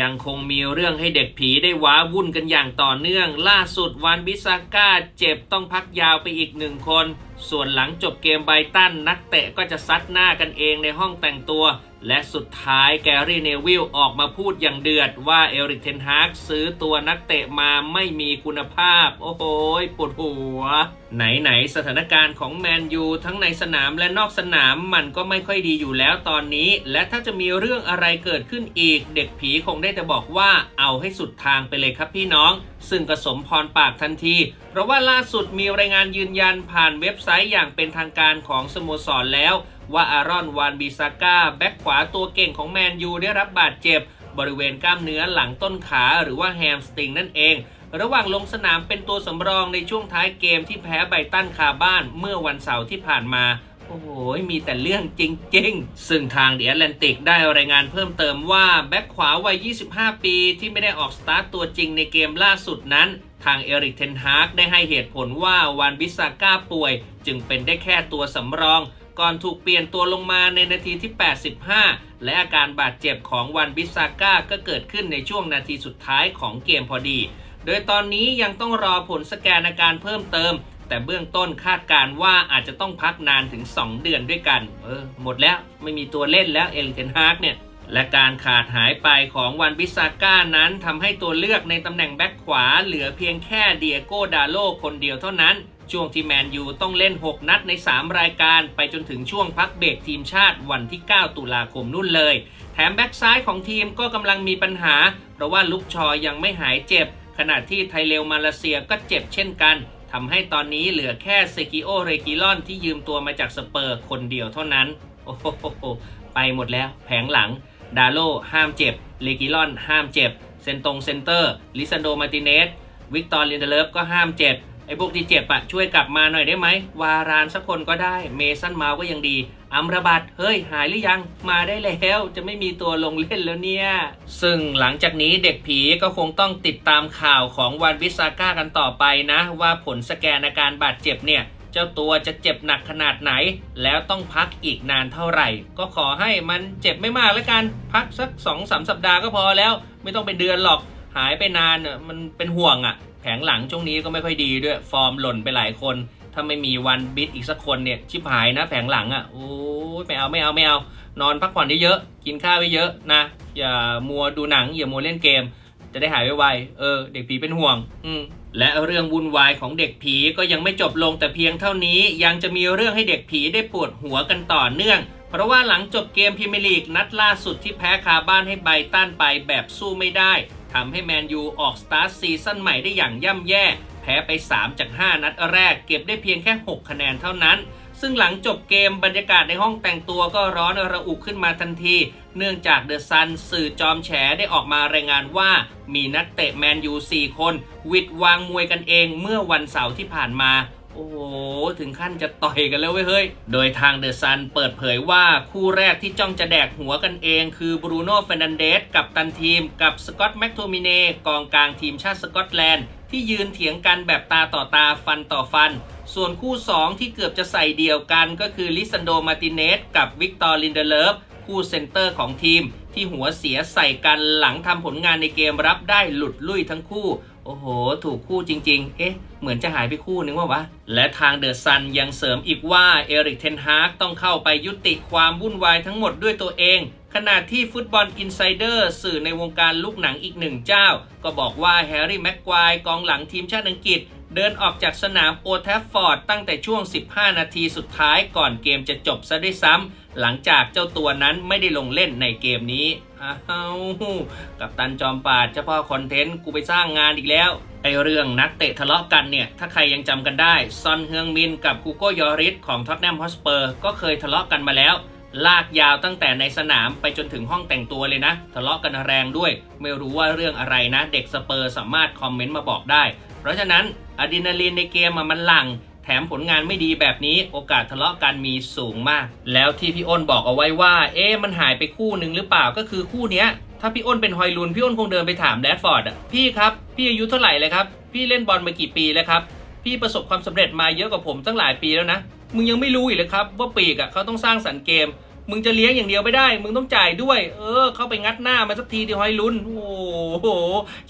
ยังคงมีเรื่องให้เด็กผีได้ว้าวุ่นกันอย่างต่อเนื่อง ล่าสุดวานบิซาก้าเจ็บต้องพักยาวไปอีกหนึ่งคน ส่วนหลังจบเกมไบตันนักเตะก็จะซัดหน้ากันเองในห้องแต่งตัว และสุดท้ายแกรี่เนวิลออกมาพูดอย่างเดือดว่าเอริกเทนฮากซื้อตัวนักเตะมาไม่มีคุณภาพ โอ้โหปวดหัว ไหน ๆ สถานการณ์ของแมนยูทั้งในสนามและนอกสนามมันก็ไม่ค่อยดีอยู่แล้วตอนนี้ และถ้าจะมีเรื่องอะไรเกิดขึ้นอีก เด็กผีคงได้แต่บอกว่าเอาให้สุดทางไปเลยครับพี่น้อง ซึ่งกระสมพรปากทันที เพราะว่าล่าสุดมีรายงานยืนยันผ่านเว็บไซต์อย่างเป็นทางการของสโมสรแล้ว ว่าอารอนวานบิซาก้าแบ็คขวาตัวเก่งของแมนยูได้รับบาดเจ็บบริเวณกล้ามเนื้อหลังต้นขาหรือว่าแฮมสตริงนั่นเอง ระหว่างลงสนามเป็นตัวสำรองในช่วงท้ายเกมที่แพ้ไบตันคาบ้านเมื่อวันเสาร์ที่ผ่านมาโอ้โห มีแต่เรื่องจริง ๆ ซึ่งทางเดียแลนติกได้รายงานเพิ่มเติมว่า แบ็คขวาวัย 25 ปีที่ไม่ได้ออกสตาร์ตตัวจริงในเกมล่าสุดนั้น ทางเอริกเทนฮากได้ให้เหตุผลว่าวานบิซาก้าป่วย จึงเป็นได้แค่ตัวสำรอง ก่อนถูกเปลี่ยนตัวลงมาในนาทีที่ 85 และอาการบาดเจ็บของวันบิซาก้าก็เกิดขึ้นในช่วงนาทีสุดท้ายของเกมพอดี โดยตอนนี้ยังต้องรอผลสแกนอาการเพิ่มเติม แต่เบื้องต้นคาดการว่าอาจจะต้องพักนานถึง 2 เดือนด้วยกัน เออ หมดแล้วไม่มีตัวเล่นแล้วเอลิเทนฮาร์กเนี่ยและการขาดหายไปของวันบิซาก้านั้นทำให้ตัวเลือกในตำแหน่งแบ็คขวาเหลือเพียงแค่เดียโกดาโลคนเดียวเท่านั้น ช่วงที่แมนยูต้องเล่น 6 นัดใน 3 รายการ ไปจนถึงช่วงพักเบรกทีมชาติวันที่ 9 ตุลาคมนู่นเลย แถมแบ็กซ้ายของทีมก็กำลังมีปัญหา เพราะว่าลุกชอยังไม่หายเจ็บ ขณะที่ไทเลวมาเลเซียก็เจ็บเช่นกันทำให้ตอนนี้เหลือแค่เซกิโอเรกิลอนที่ยืมตัวมาจากสเปอร์คนเดียวเท่านั้น โอ้โหไปหมดแล้วแผงหลัง ดาโลห้ามเจ็บ เลกิลอนห้ามเจ็บ เซนตงเซนเตอร์ ลิซันโดมาติเนส วิกตอร์ลินเดเลฟก็ห้ามเจ็บ ไอ้พวกที่เจ็บอะช่วยกลับมาหน่อยได้ไหม วารานสักคนก็ได้ เมสันเมาก็ยังดี อัมรบัตเฮ้ย หายหรือยัง มาได้แล้ว จะไม่มีตัวลงเล่นแล้วเนี่ย ซึ่งหลังจากนี้เด็กผีก็คงต้องติดตามข่าวของวันวิสาก้ากันต่อไปนะ ว่าผลสแกนอาการบาดเจ็บเนี่ยเจ้าตัวจะเจ็บหนักขนาดไหน แล้วต้องพักอีกนานเท่าไหร่ ก็ขอให้มันเจ็บไม่มากแล้วกัน พักสัก2อสสัปดาห์ก็พอแล้ว ไม่ต้องเป็นเดือนหรอก หายไปนานมันเป็นห่วงอะ่ะ แผงหลังช่วงนี้ก็ไม่ค่อยดีด้วย ฟอร์มหล่นไปหลายคน ถ้าไม่มีวันบิดอีกสักคนเนี่ยชิบหายนะแผงหลังอะ่ะโอ้ยไม่เอาไม่เอาไม่เอา นอนพักผ่อนเยอะๆกินข้าวเยอะๆนะ อย่ามัวดูหนัง อย่ามัวเล่นเกม จะได้หายไวๆเออ เด็กผีเป็นห่วง อืมและเรื่องวุ่นวายของเด็กผีก็ยังไม่จบลงแต่เพียงเท่านี้ยังจะมีเรื่องให้เด็กผีได้ปวดหัวกันต่อเนื่อง เพราะว่าหลังจบเกมพรีเมียร์ลีกนัดล่าสุดที่แพ้คาบ้านให้ไบตันไปแบบสู้ไม่ได้ ทำให้แมนยูออกสตาร์ทซีซั่นใหม่ได้อย่างย่ำแย่ แพ้ไป 3 จาก 5 นัดแรก เก็บได้เพียงแค่ 6 คะแนนเท่านั้น ซึ่งหลังจบเกมบรรยากาศในห้องแต่งตัวก็ร้อนระอุขึ้นมาทันที เนื่องจากเดอะซันสื่อจอมแฉได้ออกมารายงานว่า มีนักเตะแมนยู4คน วิดวางมวยกันเองเมื่อวันเสาร์ที่ผ่านมา อ้โห ถึงขั้นจะต่อยกันแล้วเว้ยเฮ้ย โดยทางเดอะซันเปิดเผยว่าคู่แรกที่จ้องจะแดกหัวกันเอง คือบรูโน่เฟนันเดสกับตันทีม กับสกอตแม็กโทมิเนกองกลางทีมชาติสกอตแลนด์ ที่ยืนเถียงกันแบบตาต่อตาฟันต่อฟัน ส่วนคู่ 2 ที่เกือบจะใส่เดียวกันก็คือลิซันโดมาติเนสกับวิกตอร์ลินเดเลฟคู่เซนเตอร์ของทีมที่หัวเสียใส่กันหลังทำผลงานในเกมรับได้หลุดลุ่ยทั้งคู่ โอ้โห ถูกคู่จริง ๆ เอ๊ะ เหมือนจะหายไปคู่นึงว่าวะ และทางเดอะซันยังเสริมอีกว่าเอริกเทนฮากต้องเข้าไปยุติความวุ่นวายทั้งหมดด้วยตัวเอง ขณะที่ฟุตบอลอินไซเดอร์สื่อในวงการลูกหนังอีกหนึ่งเจ้า ก็บอกว่าแฮร์รี่แม็กควายกองหลังทีมชาติอังกฤษ เดินออกจากสนามโอแทฟฟอร์ดตั้งแต่ช่วง 15 นาทีสุดท้ายก่อนเกมจะจบซะด้วยซ้ำหลังจากเจ้าตัวนั้นไม่ได้ลงเล่นในเกมนี้อ้าวกับตันจอมปาดเฉพาะคอนเทนต์กูไปสร้างงานอีกแล้ว ไอเรื่องนักเตะทะเลาะกันเนี่ย ถ้าใครยังจำกันได้ ซอนเฮืองมินกับคูโกยอริสของท็อตแนมฮอสเปอร์ก็เคยทะเลาะกันมาแล้วลากยาวตั้งแต่ในสนามไปจนถึงห้องแต่งตัวเลยนะ ทะเลาะกันแรงด้วย ไม่รู้ว่าเรื่องอะไรนะ เด็กสเปอร์สามารถคอมเมนต์มาบอกได้ เพราะฉะนั้นอะดรีนาลีนในเกมมันหลั่งแถมผลงานไม่ดีแบบนี้โอกาสทะเลาะกันมีสูงมาก แล้วที่พี่อ้นบอกเอาไว้ว่า เอ๊ะมันหายไปคู่หนึ่งหรือเปล่าก็คือคู่เนี้ย ถ้าพี่อ้นเป็นฮอยลุนพี่อ้นคงเดินไปถามแดดฟอร์ดอะพี่ครับพี่อายุเท่าไหร่เลยครับพี่เล่นบอลมากี่ปีแล้วครับพี่ประสบความสำเร็จมาเยอะกว่าผมตั้งหลายปีแล้วนะมึงยังไม่รู้อีกเลยครับว่าปีกอะเขาต้องสร้างสรรค์เกม มึงจะเลี้ยงอย่างเดียวไม่ได้ มึงต้องจ่ายด้วย เออ เข้าไปงัดหน้ามาสักทีที่ฮอยลุนโอ้ โห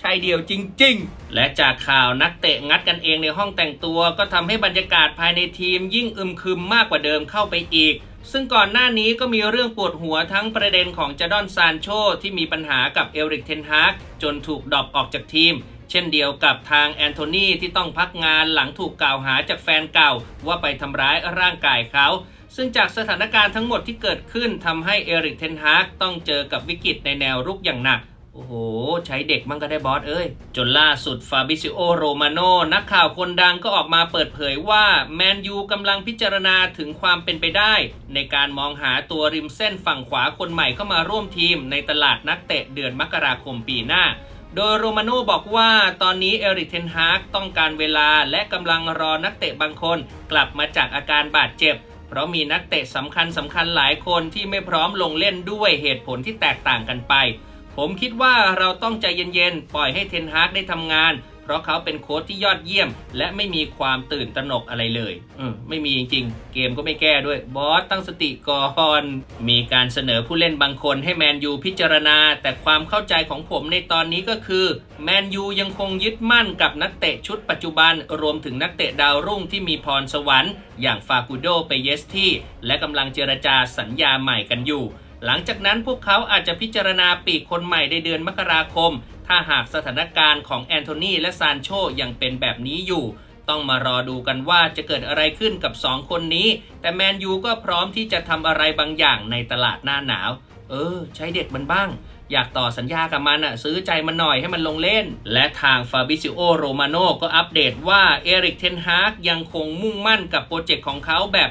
ชายเดียวจริง ๆ และจากข่าวนักเตะงัดกันเองในห้องแต่งตัว ก็ทำให้บรรยากาศภายในทีมยิ่งอึมครึมมากกว่าเดิมเข้าไปอีกซึ่งก่อนหน้านี้ก็มีเรื่องปวดหัวทั้งประเด็นของจาดอนซานโชที่มีปัญหากับเอริกเทนฮากจนถูกดรอปออกจากทีม เช่นเดียวกับทางแอนโทนีที่ต้องพักงานหลังถูกกล่าวหาจากแฟนเก่า ว่าไปทำร้ายร่างกายเขา ซึ่งจากสถานการณ์ทั้งหมดที่เกิดขึ้นทำให้เอริกเทนฮากต้องเจอกับวิกฤตในแนวรุกอย่างหนัก อ้โห ใช้เด็กมันก็ได้บอสเอ้ย จนล่าสุดฟาบิซิโอโรมาโนนักข่าวคนดังก็ออกมาเปิดเผยว่า แมนยูกำลังพิจารณาถึงความเป็นไปได้ ในการมองหาตัวริมเส้นฝั่งขวาคนใหม่เข้ามาร่วมทีมในตลาดนักเตะเดือนมกราคมปีหน้า โดยโรมาโน่บอกว่าตอนนี้เอริกเทนฮากต้องการเวลาและกำลังรอนักเตะบางคน กลับมาจากอาการบาดเจ็บเพราะมีนักเตะสำคัญสำคัญหลายคนที่ไม่พร้อมลงเล่นด้วยเหตุผลที่แตกต่างกันไป ผมคิดว่าเราต้องใจเย็นๆ ปล่อยให้เทนฮากได้ทำงาน เพราะเขาเป็นโค้ชที่ยอดเยี่ยม และไม่มีความตื่นตระหนกอะไรเลยเออไม่มีจริงๆ เกมก็ไม่แก้ด้วย บอสตั้งสติก่อนมีการเสนอผู้เล่นบางคนให้แมนยูพิจารณา แต่ความเข้าใจของผมในตอนนี้ก็คือ แมนยูยังคงยึดมั่นกับนักเตะชุดปัจจุบัน รวมถึงนักเตะดาวรุ่งที่มีพรสวรรค์ อย่างฟากูโดเปเยสที่และกำลังเจรจาสัญญาใหม่กันอยู่ หลังจากนั้นพวกเขาอาจจะพิจารณาปีกคนใหม่ในเดือนมกราคม ถ้าหากสถานการณ์ของแอนโทนีและซานโชยังเป็นแบบนี้อยู่ ต้องมารอดูกันว่าจะเกิดอะไรขึ้นกับ 2 คนนี้ แต่แมนยูก็พร้อมที่จะทำอะไรบางอย่างในตลาดหน้าหนาว เออ ใช้เด็กมันบ้าง อยากต่อสัญญากับมันอะซื้อใจมันหน่อยให้มันลงเล่น และทางฟาบิซิโอโรมาโนก็อัปเดตว่าเอริกเทนฮากยังคงมุ่งมั่นกับโปรเจกต์ของเขาแบบ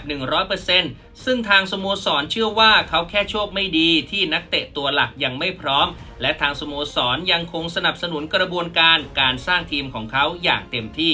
100%ซึ่งทางสโมสรเชื่อว่าเขาแค่โชคไม่ดีที่นักเตะตัวหลักยังไม่พร้อม และทางสโมสรยังคงสนับสนุนกระบวนการการสร้างทีมของเขาอย่างเต็มที่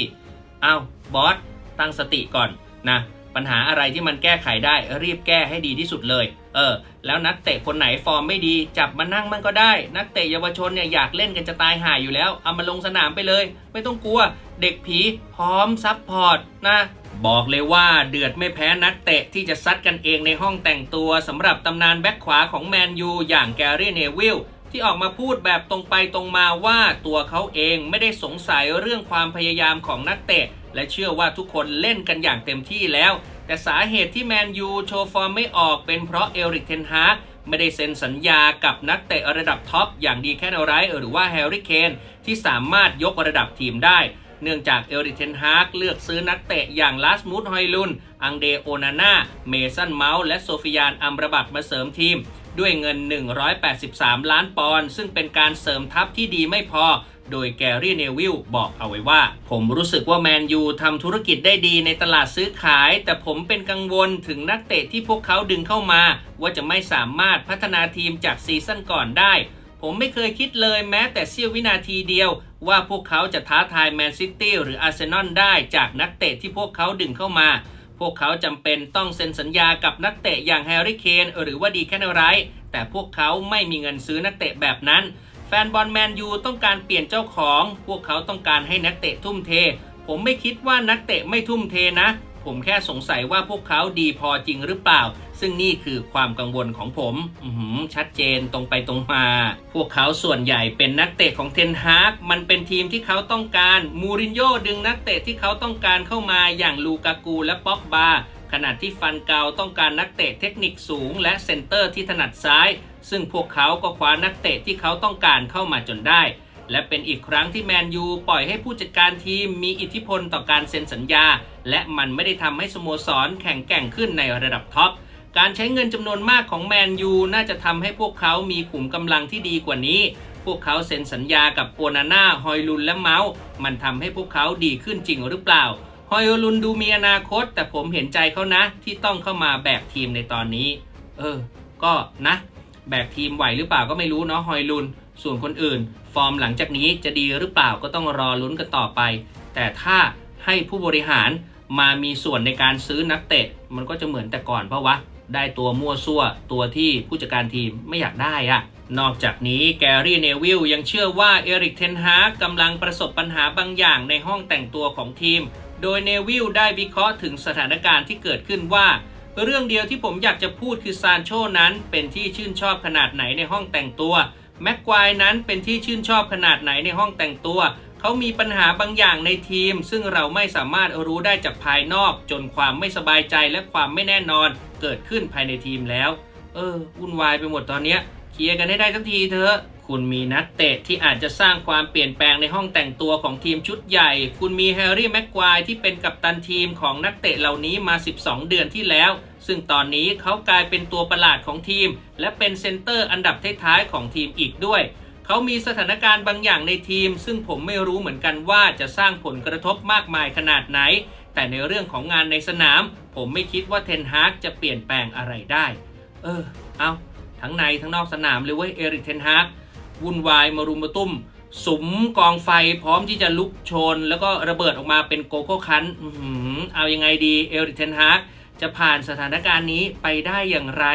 อ้าวบอสตั้งสติก่อนนะปัญหาอะไรที่มันแก้ไขได้รีบแก้ให้ดีที่สุดเลย เออแล้วนักเตะคนไหนฟอร์มไม่ดี จับมานั่งมันก็ได้ นักเตะเยาวชนเนี่ยอยากเล่นกันจะตายห่าอยู่แล้ว เอามาลงสนามไปเลย ไม่ต้องกลัว เด็กผีพร้อมซับพอร์ตนะบอกเลยว่าเดือดไม่แพ้นักเตะที่จะซัดกันเองในห้องแต่งตัวสำหรับตำนานแบ็คขวาของแมนยูอย่างแกรี่เนวิลที่ออกมาพูดแบบตรงไปตรงมาว่าตัวเขาเองไม่ได้สงสัยเรื่องความพยายามของนักเตะ และเชื่อว่าทุกคนเล่นกันอย่างเต็มที่แล้ว แต่สาเหตุที่แมนยูโชว์ฟอร์มไม่ออกเป็นเพราะเอริกเทนฮากไม่ได้เซ็นสัญญากับนักเตะระดับท็อปอย่างดีแค่นไรหรือว่าแฮร์รี่เคนที่สามารถยกระดับทีมได้ เนื่องจากเอริกเทนฮาร์กเลือกซื้อนักเตะอย่างลาสมูดฮอยลุน อังเดโอนาน่า เมสันเมาส์และโซฟิยานอัมรบัตมาเสริมทีม ด้วยเงิน 183 ล้านปอนด์ซึ่งเป็นการเสริมทัพที่ดีไม่พอ โดยแกรี่เนวิลบอกเอาไว้ว่า ผมรู้สึกว่าแมนยูทำธุรกิจได้ดีในตลาดซื้อขาย แต่ผมเป็นกังวลถึงนักเตะที่พวกเขาดึงเข้ามา ว่าจะไม่สามารถพัฒนาทีมจากซีซั่นก่อนได้ ผมไม่เคยคิดเลยแม้แต่เสี้ยววินาทีเดียว ว่าพวกเขาจะท้าทายแมนซิตี้หรืออาร์เซนอลได้จากนักเตะที่พวกเขาดึงเข้ามา พวกเขาจำเป็นต้องเซ็นสัญญากับนักเตะอย่างแฮร์รี่เคนหรือว่าดีแคนไรท์แต่พวกเขาไม่มีเงินซื้อนักเตะแบบนั้น แฟนบอลแมนยูต้องการเปลี่ยนเจ้าของ พวกเขาต้องการให้นักเตะทุ่มเท ผมไม่คิดว่านักเตะไม่ทุ่มเทนะ ผมแค่สงสัยว่าพวกเขาดีพอจริงหรือเปล่า ซึ่งนี่คือความกังวลของผมอืชัดเจนตรงไปตรงมา พวกเขาส่วนใหญ่เป็นนักเตะของเทนฮากมันเป็นทีมที่เขาต้องการ มูรินโญ่ดึงนักเตะที่เขาต้องการเข้ามาอย่างลูกากูและป็อกบาขณะที่ฟันเกาต้องการนักเตะเทคนิคสูง และเซนเตอร์ที่ถนัดซ้าย ซึ่งพวกเขาก็คว้านักเตะที่เขาต้องการเข้ามาจนได้ และเป็นอีกครั้งที่แมนยูปล่อยให้ผู้จัดการทีมมีอิทธิพลต่อการเซ็นสัญญา และมันไม่ได้ทำให้สโมสรแข่งแกร่งขึ้นในระดับท็อปการใช้เงินจำนวนมากของแมนยูน่าจะทำให้พวกเขามีขุมกำลังที่ดีกว่านี้ พวกเขาเซ็นสัญญากับโอนาน่า ฮอยลุนและเมาส์ มันทำให้พวกเขาดีขึ้นจริงหรือเปล่า ฮอยลุนดูมีอนาคต แต่ผมเห็นใจเขานะ ที่ต้องเข้ามาแบกทีมในตอนนี้ เออ ก็นะ แบกทีมไหวหรือเปล่าก็ไม่รู้เนาะฮอยลุน ส่วนคนอื่น ฟอร์มหลังจากนี้จะดีหรือเปล่าก็ต้องรอลุ้นกันต่อไป แต่ถ้าให้ผู้บริหารมามีส่วนในการซื้อนักเตะ มันก็จะเหมือนแต่ก่อนเพราะวะได้ตัวมั่วซั่วตัวที่ผู้จัดการทีมไม่อยากได้อะนอกจากนี้แกรี่เนวิลยังเชื่อว่าเอริกเทนฮากกำลังประสบปัญหาบางอย่างในห้องแต่งตัวของทีม โดยเนวิลได้วิเคราะห์ถึงสถานการณ์ที่เกิดขึ้นว่า เรื่องเดียวที่ผมอยากจะพูดคือซานโชนั้นเป็นที่ชื่นชอบขนาดไหนในห้องแต่งตัวแม็กควายนั้นเป็นที่ชื่นชอบขนาดไหนในห้องแต่งตัว เขามีปัญหาบางอย่างในทีม ซึ่งเราไม่สามารถรู้ได้จากภายนอก จนความไม่สบายใจและความไม่แน่นอน เกิดขึ้นภายในทีมแล้ว เออวุ่นวายไปหมดตอนเนี้ยเคลียร์กันให้ได้สักทีเถอะ คุณมีนักเตะที่อาจจะสร้างความเปลี่ยนแปลงในห้องแต่งตัวของทีมชุดใหญ่ คุณมีแฮร์รี่แม็กควายที่เป็นกัปตันทีมของนักเตะเหล่านี้มา 12 เดือนที่แล้ว ซึ่งตอนนี้เขากลายเป็นตัวประหลาดของทีม และเป็นเซนเตอร์อันดับท้ายๆของทีมอีกด้วย เขามีสถานการณ์บางอย่างในทีม ซึ่งผมไม่รู้เหมือนกันว่าจะสร้างผลกระทบมากมายขนาดไหน แต่ในเรื่องของงานในสนาม ผมไม่คิดว่าเทนฮากจะเปลี่ยนแปลงอะไรได้ เออ เอาทั้งในทั้งนอกสนามเลยเว้ยเอริกเทนฮาก วุ่นวายมารุมมาตุ้มสุมกองไฟพร้อมที่จะลุกโชน แล้วก็ระเบิดออกมาเป็นโกโก้คันอื้อหือเอายังไงดีเอริกเทนฮากจะผ่านสถานการณ์นี้ไปได้อย่างไร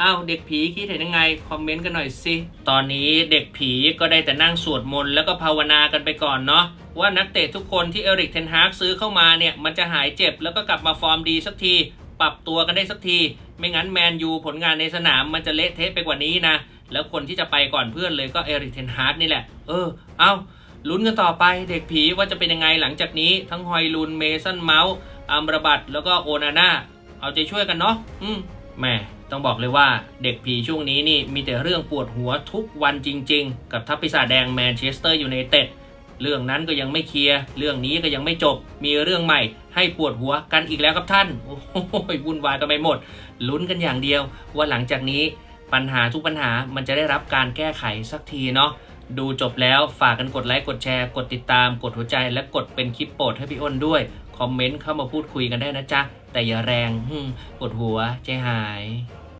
อ้าวเด็กผีคิดเห็นยังไง คอมเมนต์กันหน่อยสิ ตอนนี้เด็กผีก็ได้แต่นั่งสวดมนต์แล้วก็ภาวนากันไปก่อนเนาะว่านักเตะทุกคนที่เอริกเทนฮากซื้อเข้ามาเนี่ย มันจะหายเจ็บแล้วก็กลับมาฟอร์มดีสักที ปรับตัวกันได้สักที ไม่งั้นแมนยูผลงานในสนามมันจะเละเทะไปกว่านี้นะ แล้วคนที่จะไปก่อนเพื่อนเลยก็เอริกเทนฮากนี่แหละ เออ เอาลุ้นกันต่อไปเด็กผีว่าจะเป็นยังไงหลังจากนี้ ทั้งฮอยลุนเมสันเมาส์อัมราบัตแล้วก็โอนาน่าเอาใจช่วยกันเนาะอืมแหม่ต้องบอกเลยว่าเด็กผีช่วงนี้นี่มีแต่เรื่องปวดหัวทุกวันจริง ๆ กับทัพปีศาจแดงแมนเชสเตอร์ยูไนเต็ดเรื่องนั้นก็ยังไม่เคลียร์ เรื่องนี้ก็ยังไม่จบ มีเรื่องใหม่ให้ปวดหัวกันอีกแล้วครับท่าน โอ้โหวุ่นวายกันไปหมด ลุ้นกันอย่างเดียวว่าหลังจากนี้ ปัญหาทุกปัญหามันจะได้รับการแก้ไขสักทีเนาะดูจบแล้วฝากกันกดไลค์กดแชร์กดติดตาม กดหัวใจและกดเป็นคลิปโปรดให้พี่อ้นด้วย คอมเมนต์เข้ามาพูดคุยกันได้นะจ๊ะ แต่อย่าแรงหึ่มปวดหัวใจหาย